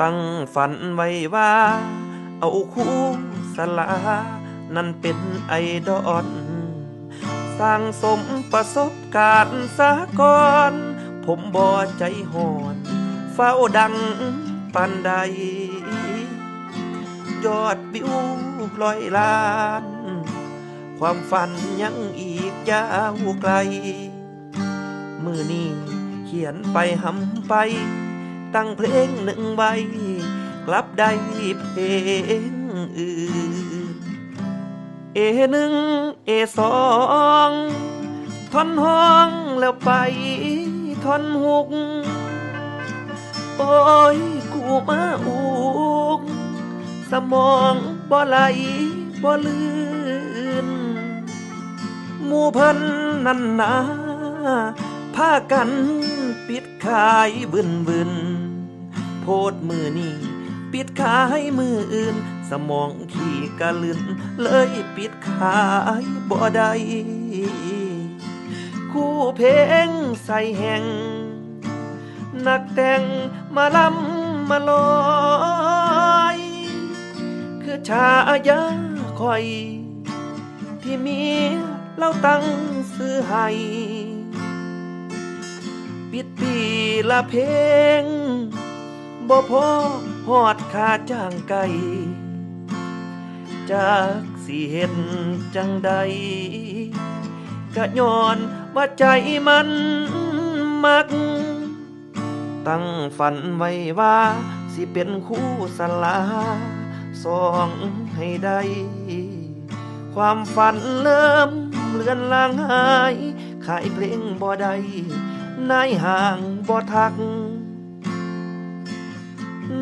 ตั้งฝันไว้ว่า เอาคู่สลา นั่นเป็นไอดอลสร้างสมประสบการณ์สากอน ผมบ่ใจหอนเฝ้าดังปันใด ยอดวิวลอยล้าน ความฝันยังอีกยาวไกล มือนี้เขียนไปหำไป ตั้งเพลงหนึ่งใบกลับได้เพลงอื่น เอหนึ่งเอสองท่อนห้องแล้วไปท่อนหุก โอ้ยกูมาอุก สมองบ่ไหลบ่ลื่นหมู่เพิ่นนั่นนาพากัน ปิดขายบึนบึนโพดมือนี่ปิดขายมืออื่น สมองขี่กะลืนเลยปิดขายบ่ได้คู่เพลงใส่แห่งนักแต่งมาลำมาลอย คือชายาคอย ที่มีเล่าตั้งซื้อให้ ปิดปีละเพลงบ่พอหอดคาจ้างไก่จากสิเห็นจังใดกะย้อนว่าใจมันมัก ตั้งฝันไว้ว่า สิเป็นคู่สลาสองให้ได้ ความฝันเริ่มเลือนลางหาย ขายเพลงบ่ได้ นายห่างบ่ทัก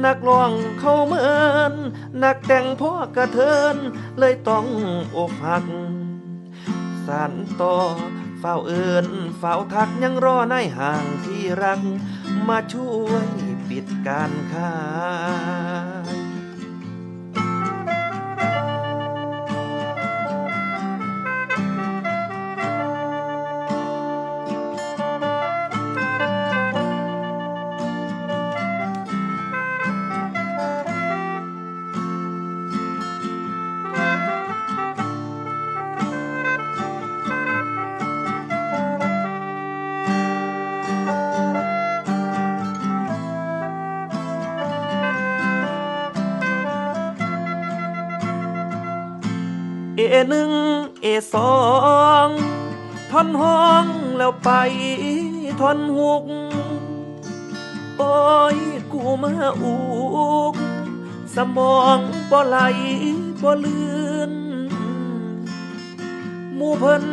นักร้องเขาเมิน นักแต่งพ่อกระเทิน เลยต้องอกหัก สานต่อเฝ้าเอินเฝ้าทักยังรอนายห่างที่รัก มาช่วยปิดการค้า อหนึ่งเอสองทอนห้องแล้วไปทอนหกโอ้ยกูมาอุก สมองบ่ไหลบ่ลือนมูเพิ่น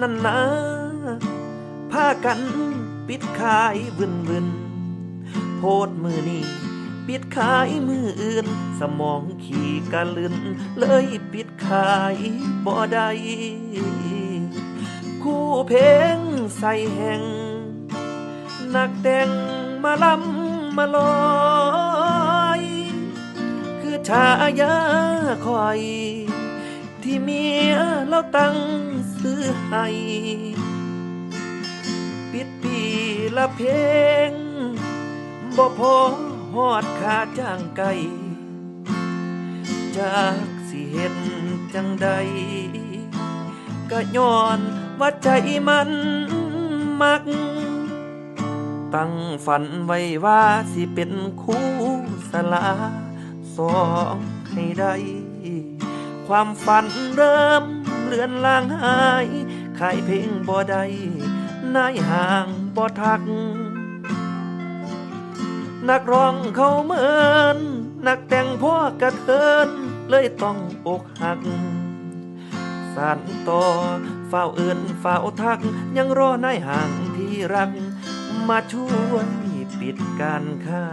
นั่นนะพากันปิดขายบึนบึนโพดมือนี้ ปิดขายมืออื่น สมองขี่กะลืนเลยปิดขายบ่ได้คู่เพลงใส่แห่ง นักแต่งมาลำมาลอย คือชายาคอย ที่เมียเราตั้งซื้อให้ปิดปีละเพลงบ่พอ หอดคาจ้างไก่จากสิเห็นจังใดก็ย้อนว่าใจมันมัก ตั้งฝันไว้ว่าสิเป็นคู่สลาสองให้ได้ ความฝันเริ่มเลือนลางหายขายเพลงบ่ได้นายห่างบ่ทัก นักร้องเขาเหมือนนักแต่งพ่อกระเทิน เลยต้องอกหักสานต่อเฝ้าเอื่นเฝ้าทัก ยังรอนายห่างที่รัก มาช่วยปิดการขา